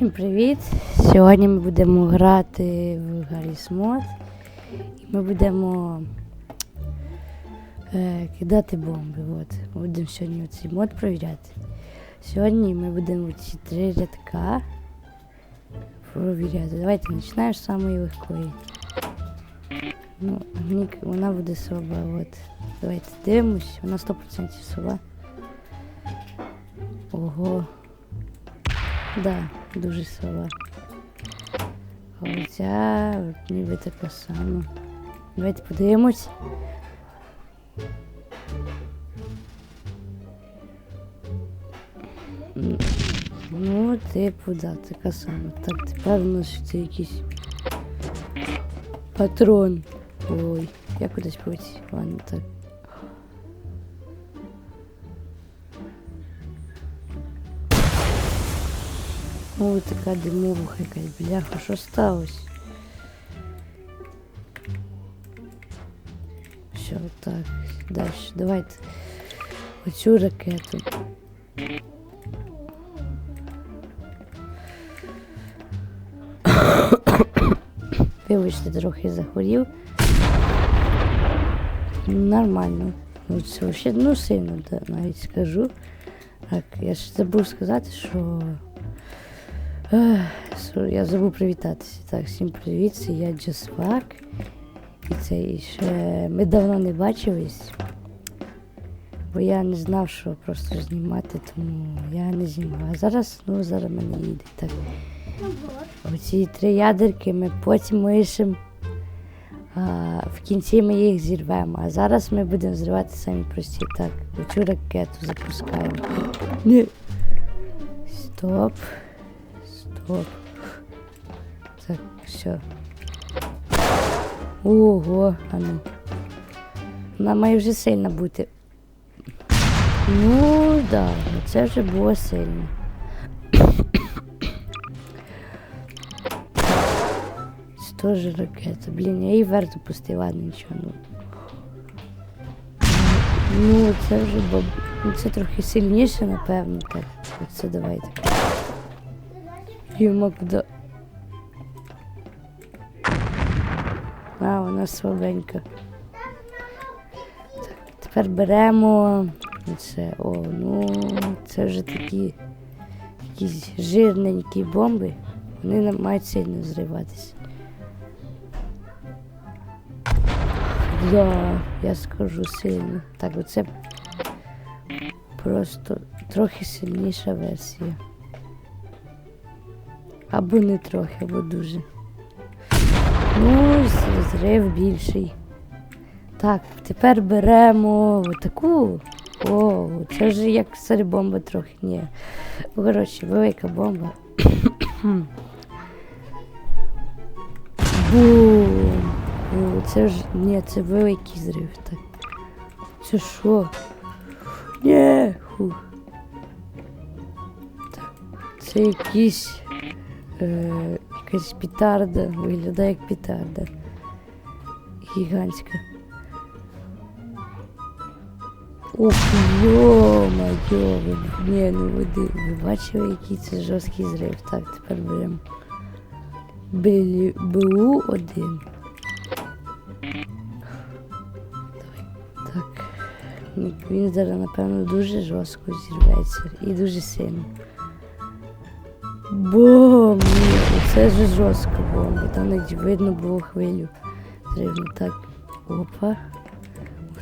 Всім привіт! Сьогодні ми будемо грати в Гарріс Мод. Ми будемо е, кидати бомби. От. Будемо сьогодні цей мод провіряти. Сьогодні ми будемо ці три рядка провіряти. Давайте починаємо з самої легкої. Ну, вона буде сова. От. Давайте дивимось, вона 100% сова. Ого. Да, дуже сова. А оця ніби така сама. Давайте подивимось. Ну, типу, да, така сама. Так, тепер у нас це якийсь патрон. Ой, я кудись полетів. Ладно, так. Ой, така димовуха якась, бляха, що сталося? Все, так, далі. Давайте оцю ракету. Вибачте, трохи захворів. Нормально. Ну, це вообще, ну, сильно, навіть скажу. Так, я ж забув сказати, що. Я забув привітатися. Так, всім привіт, це я Джасфак. І це ще ми давно не бачились. Бо я не знав, що просто знімати, тому я не знімав. А зараз, ну, зараз мене їде. Так. Оці три ядерки ми потім лишимо. А, в кінці ми їх зірвемо. А зараз ми будемо зривати самі прості. Так, оцю ракету запускаємо. Ні. Стоп. Стоп. Так, все. Ого, а ну. Вона має вже сильно бути. Ну, да, це вже було сильно. Це теж ракета. Блін, я її верту пустив, ладно, нічого. Ну. Ну, це вже боб... ну, це трохи сильніше, напевно, так. Оце давайте. Куди. А, вона слабенька. Так, тепер беремо. Це, о, ну, це вже такі якісь жирненькі бомби. Вони не мають сильно зриватися. Да, я скажу сильно. Так, оце просто трохи сильніша версія. Або не трохи, або дуже. Ну, зрив більший. Так, тепер беремо таку. О, це вже як бомба трохи. Ні. Ну, Коротше, велика бомба. Бум! О, це ж. Ні, це великий зрив. Так. Це що? Ні. Фух. Так. Це якийсь. Е, якась пітарда. Виглядає як пітарда. Гігантська. Ох, йо-моє, ви, ні, ну води. Ви бачили, який це жорсткий зрив. Так, тепер беремо. БУ-1. Так. Ну, Він зараз, напевно, дуже жорстко зірветься і дуже сильно. Бом! Це ж жорстка бомба. Там навіть видно було хвилю. Зривно так. Опа.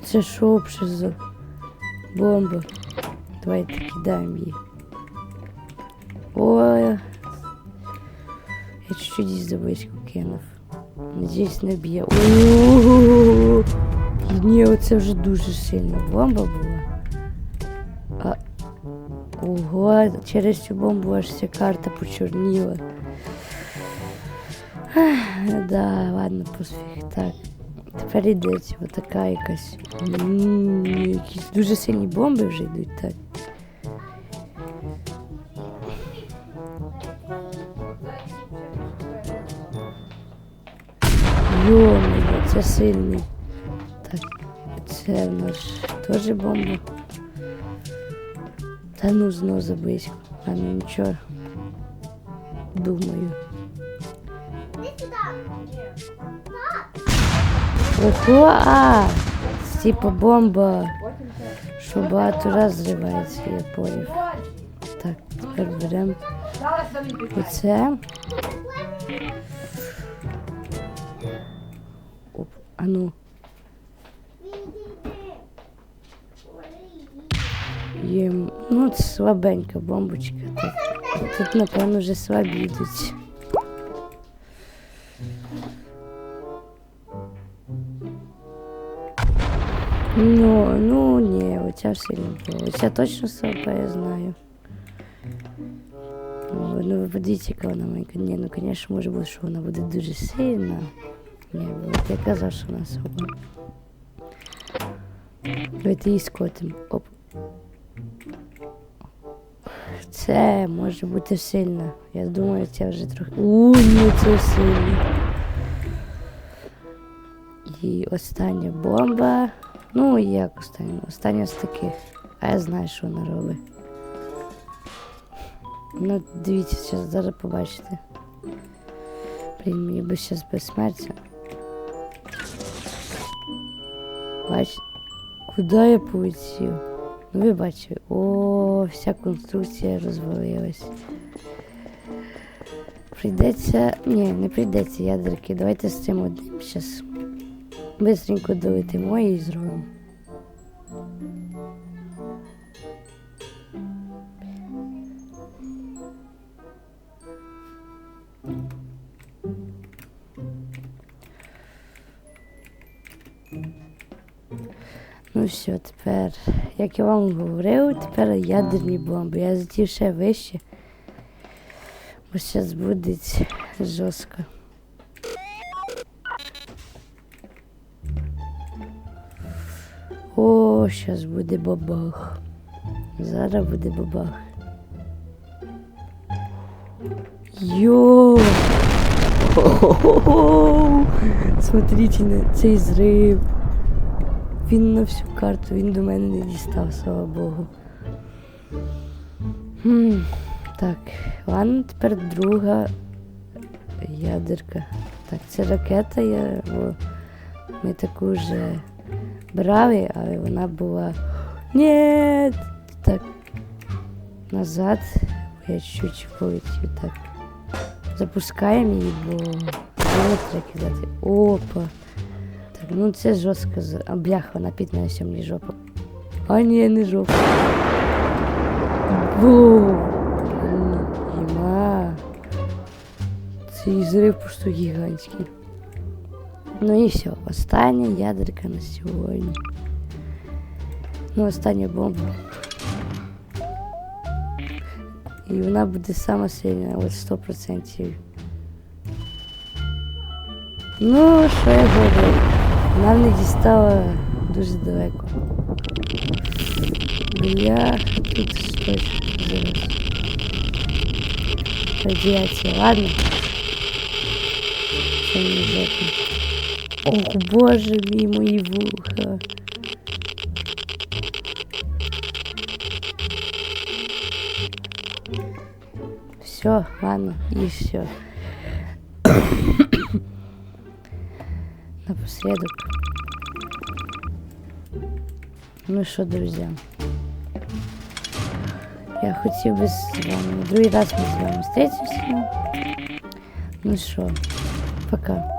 Це що за бомба? Давайте кидаємо її. Ой. Я чуть-чуть із забичку кинув. Надіюсь, не б'є. Ні, оце вже дуже сильна бомба була. Ого, через цю бомбу аж вся карта почорніла. Да, ладно, пофіг. Так. Тепер йдеться отака якась. М, Якісь дуже сильні бомби вже йдуть, так. Йо-моє, це сильний. Так, це в нас теж бомба. Та ну знов заблизько. А ну нічого. думаю. Іди сюди. Ого, а! Типа бомба, що багато раз зривається, я поняв. Так, тепер беремо оце. Оп, а ну, Відійди. Ой. є, ну це слабенька бомбочка. Тут, тут напевно, вже слабі йдуть. Ну, ну ні, оця сильно була. Оця точно слаба, я знаю. Ну, ну ви подивіться, яка вона маленька. Ні, ну звісно, може бути, що вона буде дуже сильна. Ні, от я казав, що вона слаба. Давайте її скотимо. Оп. Це може бути сильно. Я думаю, це вже трохи. У, ні, це сильно. І остання бомба. Ну, як остання? Остання з таких. А я знаю, що вона робить. Ну, дивіться, зараз, зараз побачите. Блін, мені би зараз безсмертя. Бач, куди я полетів? Ну ви бачите, О, вся конструкція розвалилась. Прийдеться. Ні, не прийдеться ядерки. Давайте з цим одним зараз. Бистренько долетимо і зробимо. Все, тепер, як я вам говорив, тепер ядерні бомби. Я затів ще вище. Бо зараз буде жорстко. О, зараз буде бабах. Зараз буде бабах. Йо! Хо-хо-хо! Смотрите на цей зрив. Він на всю карту, він до мене не дістав, слава Богу. Хм, так, ладно, тепер друга ядерка. Так, це ракета, я, ми таку вже брали, але вона була. Ні! Так. Назад. Я чуть полетів. Так. Запускаємо її, бо не треба кидати. Опа. Ну це жорстко. А блях, вона піднесе мені жопу. А ні, не жопу. Бу! Єма. Цей зрив просто гігантський. Ну і все, остання ядерка на сьогодні. Ну, остання бомба. І вона буде сама сильна, от 100%. Ну, що я говорю? Вона не дістала дуже далеко. Бля, тут щось зараз. Радіація, ладно. Це не жопа. Ох, боже мій, мої вуха. Все, ладно, и все. Напоследок. Ну що, друзі? Я хотів би з вами. Другий раз ми з вами встретимся. Ну що, пока.